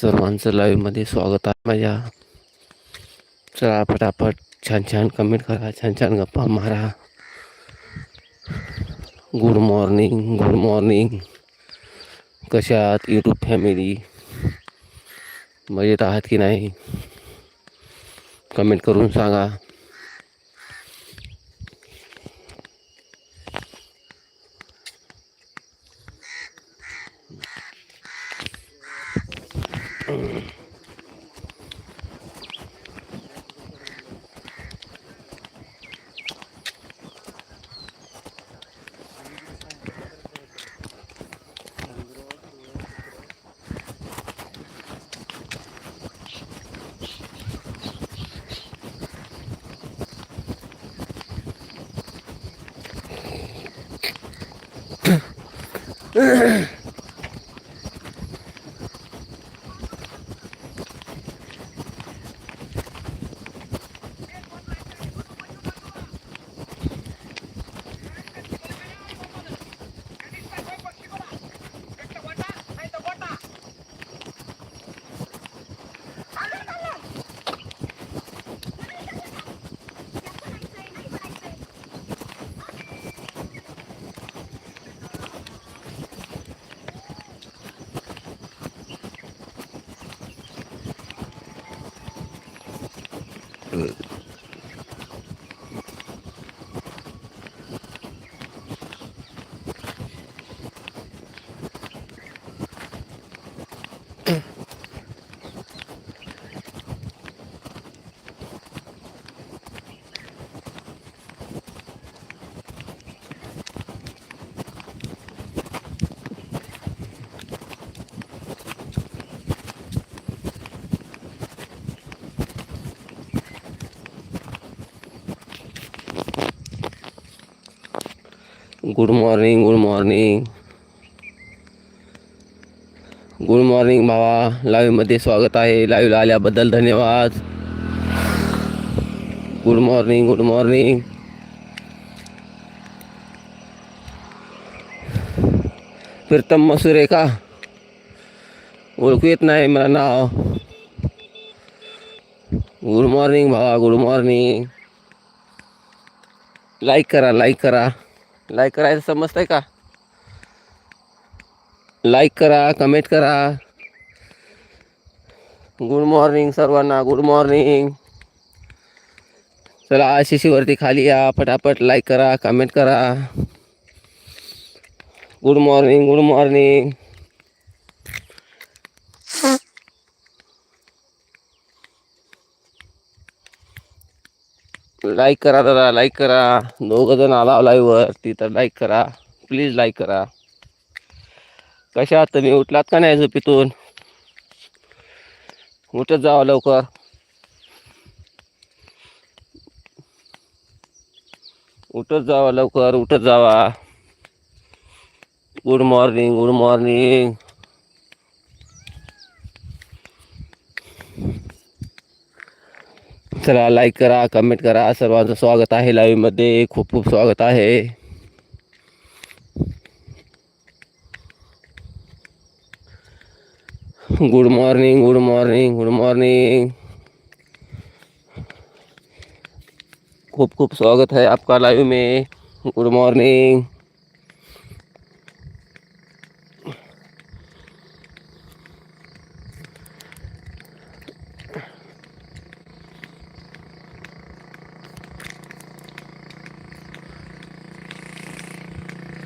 सर्वांचं लाईव्हमध्ये स्वागत आहे माझ्या. चला पटापट छान छान कमेंट करा छान छान गप्पा मारा. गुड मॉर्निंग गुड मॉर्निंग कशात यूट्यूब फॅमिली मजेत आहात की नाही? कमेंट करून सांगा. Ugh! Good morning good morning good morning भावा लाईव्हमध्ये स्वागत आहे. लाईव्हला आल्याबद्दल धन्यवाद. Good morning good morning Pritam Masur आहे का? ओळखू येत नाही मला नाव. गुड मॉर्निंग भावा गुड मॉर्निंग लाईक करा लाईक करा. लाईक करायचं समजतंय का? लाईक करा कमेंट करा. गुड मॉर्निंग सर्वांना गुड मॉर्निंग चला आशिशीवरती खाली या पटापट लाईक करा कमेंट करा. Good morning good morning like करा दादा लाईक करा. दोघं जण आला लाईव्हवरती तर लाईक करा. प्लीज लाईक करा. कशा आहात तुम्ही? उठलात का नाही झोपीतून? उठत जावा लवकर. उठत जावा लवकर उठत जावा. गुड मॉर्निंग गुड मॉर्निंग चला लाईक करा कमेंट करा, सर्वांचं स्वागत आहे लाईव्हमध्ये खूप खूप स्वागत आहे. Good morning good morning good morning खूब खूब स्वागत है आपका लाइव में. गुड मॉर्निंग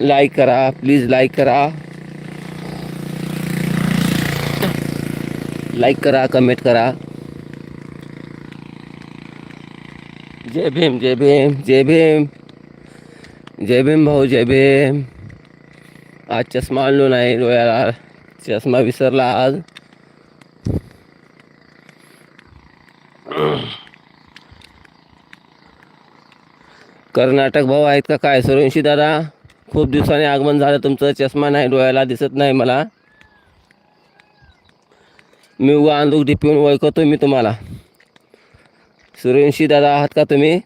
लाईक करा प्लीज लाईक करा. लाईक करा कमेंट करा. जय भीम जय भीम जय भीम. जय भीम भाऊ जय भीम. आज चष्मा आणलो नाही डोळ्याला. चष्मा विसरला आज. कर्नाटक भाऊ आहेत का? काय? सुरवंशी दादा? खूप दिवसाने आगमन झालं तुमचं चष्मा नाही डोळ्याला दिसत नाही मला. मी उगा अंदूक टिपवून ओळखतो मी तुम्हाला. सूर्यवंशी दादा आहात का तुम्ही?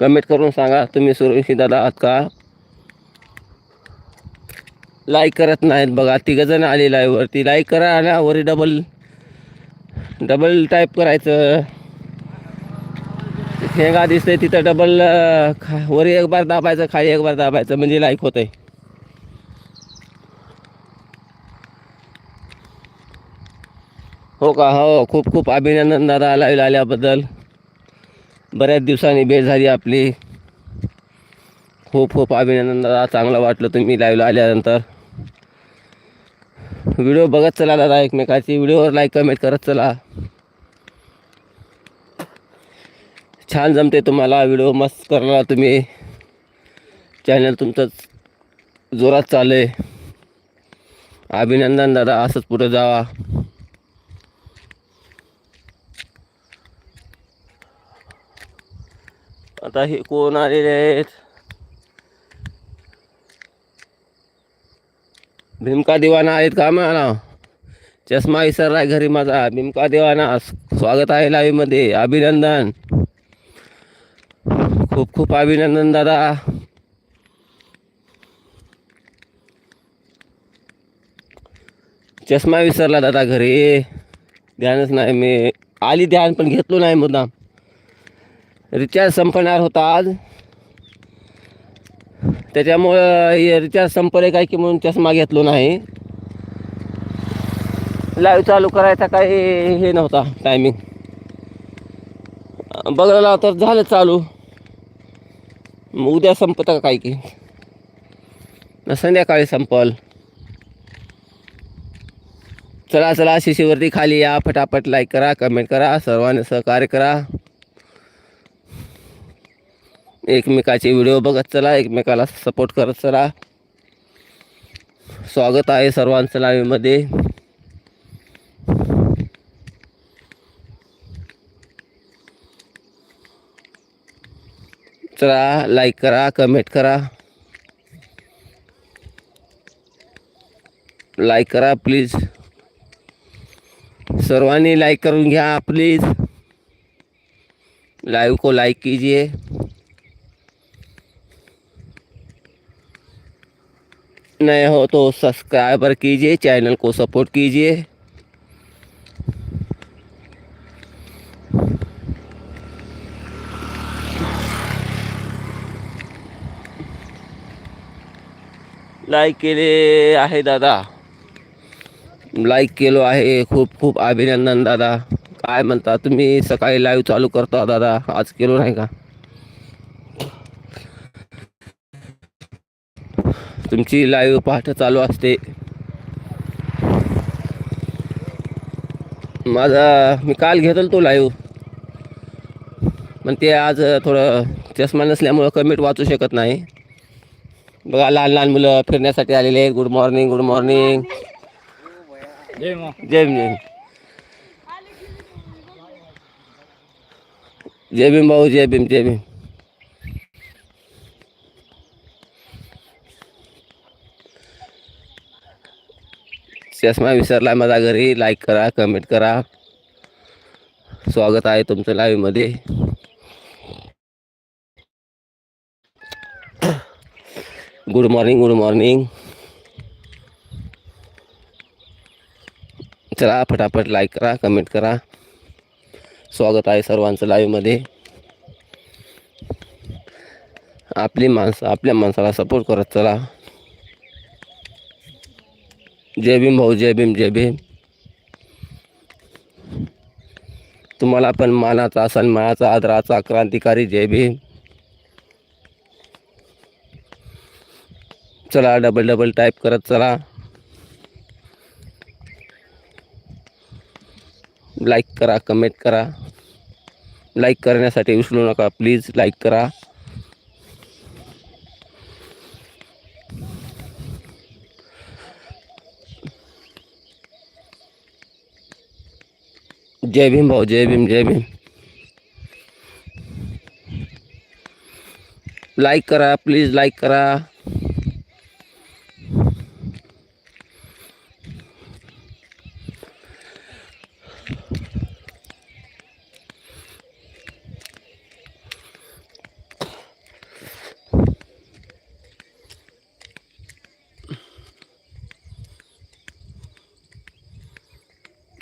कमेंट करून सांगा तुम्ही सूर्यवंशी दादा आहात का? लाईक करत नाहीत बघा तिघंजण आले लाईव्हवरती लाईक करा आणि वरी डबल डबल टाईप करायचं. हेंगा दिसतंय तिथं डबल वरी एक बार दाबायचं खाली एक बार दाबायचं म्हणजे लाईक होतंय. हो का? हो खूप खूप अभिनंदन दादा लाईव्ह आल्याबद्दल. बऱ्याच दिवसांनी भेट झाली आपली. खूप खूप अभिनंदन दादा चांगलं वाटलं तुम्ही लाईव्हला आल्यानंतर. व्हिडिओ बघत चला दादा एकमेकाची. व्हिडिओवर लाईक कमेंट करत चला. छान जमते तुम्हाला व्हिडिओ. मस्त करला तुम्ही. चॅनल तुमचं जोरात चाले आहे. अभिनंदन दादा असंच पुढे जावा. आता हे कोण आलेले आहेत? भीमका दिवाना आहेत का म्हणा चष्मा विसरलाय घरी माझा. भीमका दिवाना स्वागत आहे लाईव्हमध्ये. अभिनंदन. खूप खूप अभिनंदन दादा. चष्मा विसरला दादा घरी. ध्यानच नाही मी आली ध्यान पण घेतलो नाही मुद्दाम. रिचार्ज संपणार होता आज. त्याच्यामुळं हे रिचार्ज संपले काय की म्हणून चष्मा घेतलो नाही. लाईव्ह चालू करायचा काही हे नव्हता टायमिंग बघायला तर झालं चालू. मग उद्या संपत का काय की? संध्याकाळी संपल. चला चला शिशीवरती खाली या. फटाफट लाईक करा कमेंट करा सर्वांनी सहकार्य करा. एकमेकाचे व्हिडिओ बघत चला एकमेकाला सपोर्ट करत चला. स्वागत आहे सर्वांचं लाईव्हमध्ये चला लाईक करा कमेंट करा. लाईक करा प्लीज सर्वांनी लाईक करून घ्या प्लीज लाइव को लाईक कीजिए. नए हो तो सब्सक्राइबर कीजिए, चैनल को सपोर्ट कीजिए। लाईक केले आहे दादा। लाईक केलो आहे, खूप खूप अभिनंदन दादा। काय म्हणता तुम्ही, सकाळी लाईव्ह चालू करता दादा, आज केलो नाही का? तुमची लाईव्ह पहाटे चालू असते. माझा मी काल घेतलो तो लाईव्ह पण ते आज थोडं चष्मा नसल्यामुळं कमेंट वाचू शकत नाही. बघा लहान लहान मुलं फिरण्यासाठी आलेले आहेत. गुड मॉर्निंग गुड मॉर्निंग जय भीम जय भीम. जय भीम भाऊ जय भीम जय भीम. चष्मा विसरला माझा घरी. लाईक करा कमेंट करा. स्वागत आहे तुमचं लाईव्हमध्ये गुड मॉर्निंग गुड मॉर्निंग चला फटाफट लाईक करा कमेंट करा. स्वागत आहे सर्वांचं लाईव्हमध्ये आपली माणसं आपल्या माणसाला सपोर्ट करत चला. जय भीम भाऊ जय भीम जय भीम. तुम्हाला पण मानाचा सन्मानाचा आदराचा क्रांतिकारी जय भीम. चला डबल डबल टाईप करत चला. लाईक करा कमेंट करा. लाईक करण्यासाठी विसरू नका प्लीज लाईक करा. जय भीम भाऊ जय भीम जय भीम. लाईक करा प्लीज लाईक करा.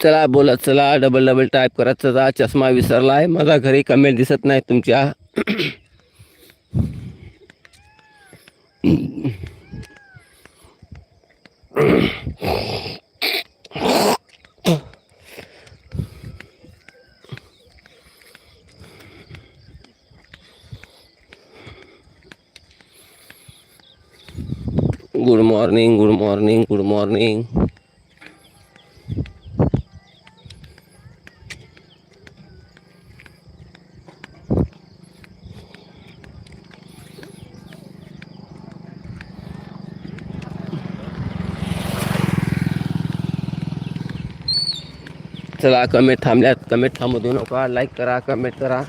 चला बोला चला डबल डबल टाईप करत चला चष्मा विसरला आहे माझा घरी कमेंट दिसत नाही तुमच्या. Good morning good morning good morning चला कमेंट थांबल्यात. कमेंट थांबू देऊ नका. लाईक करा कमेंट करा.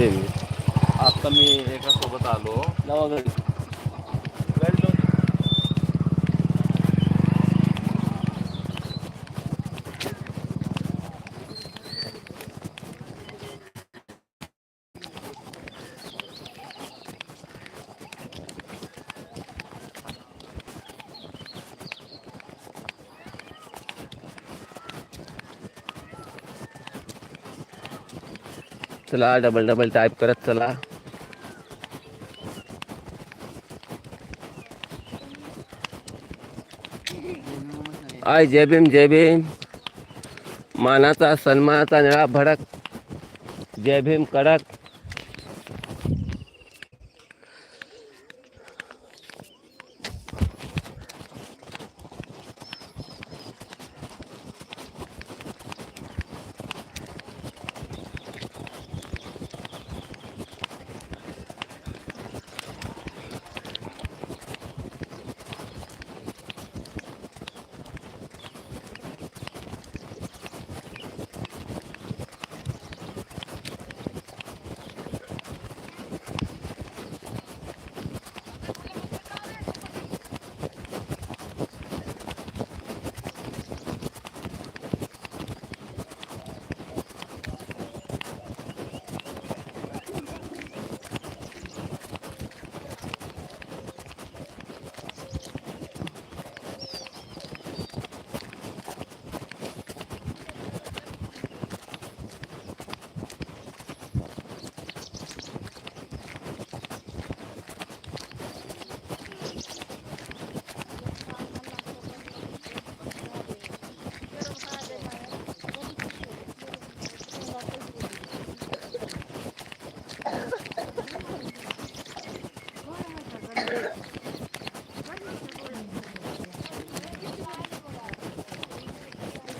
देवी. आता मी एका सोबत आलो. लावा चला डबल डबल टाईप करत चला. आय जय भीम जय भीम. मानाचा सन्मानाचा निळा भडक. जय भीम कडक.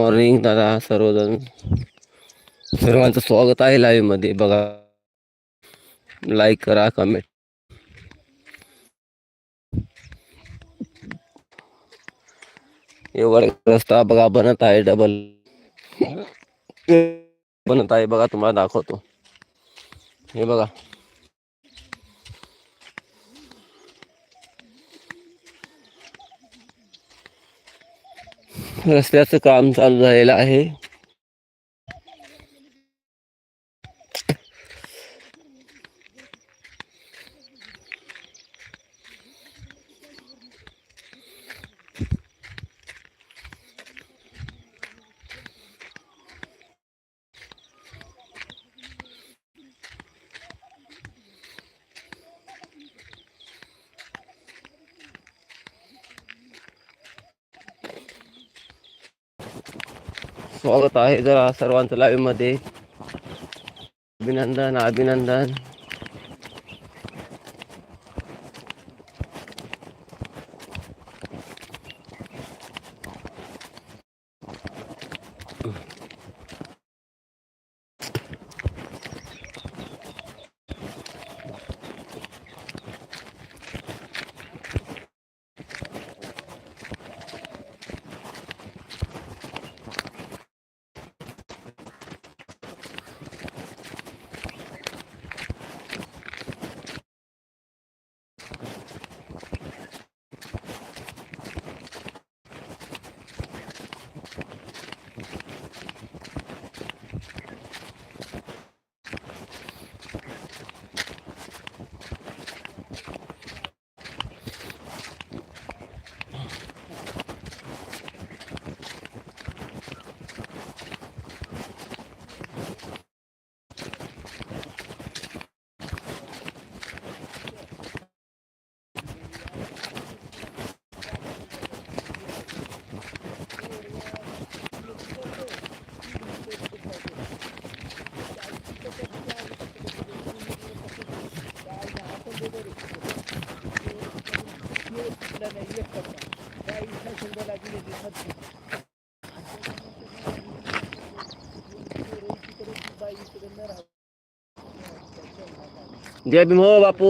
मॉर्निंग दादा सर्वजण. सर्वांचं स्वागत आहे लाईव्हमध्ये बघा. लाईक करा कमेंट एवढा रस्ता बघा बनत आहे डबल बनत आहे बघा तुम्हाला दाखवतो. हे बघा. रस्त्याचं काम चालू झालेलं आहे स्वागत आहे. जरा सर्वांचं लाईव्हमध्ये अभिनंदन अभिनंदन. जय भीम हो बापू.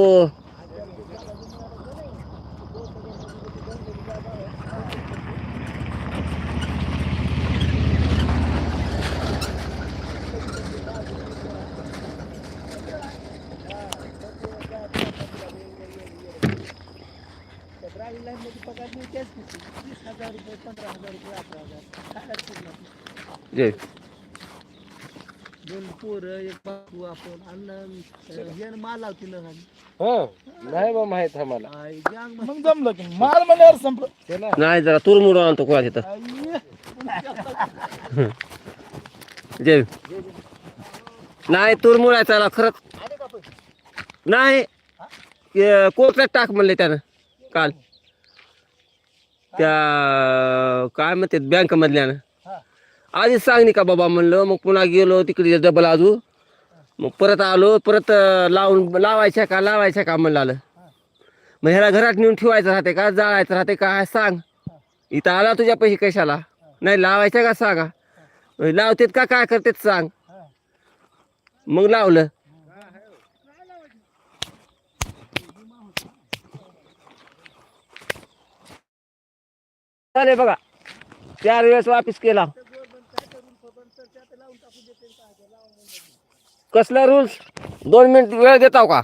जय दोन पोरं एक बापू आपण अन्न माल लावती ना हो नाही बा माहीत आहे मला. मग जमलं की माल म्हणल्यावर संपलं. नाही जरा तूर मुडून आणतो कोणा तिथं जय भीम. नाही तूर मुळायचा खरंच. नाही ते कोकणात टाक म्हणले त्यानं काल. त्या काय म्हणते बँक मधल्यानं. आधीच सांग नाही का बाबा म्हणलं मग पुन्हा गेलो तिकडे डबल आजू. मग परत आलो परत लावून लावायच्या का लावायच्या का म्हणलं आलं. मग ह्याला घरात नेऊन ठेवायचं राहते का जाळायचं राहते का सांग. इथं आला तुझ्या पैसे कशाला? नाही लावायच्या का सांगा? लावतेत का काय करतेत सांग. मग लावलं. चालेल बघा. चार वेळेस वापिस केला. कसला रूल्स दोन मिनिट वेळ देताव का?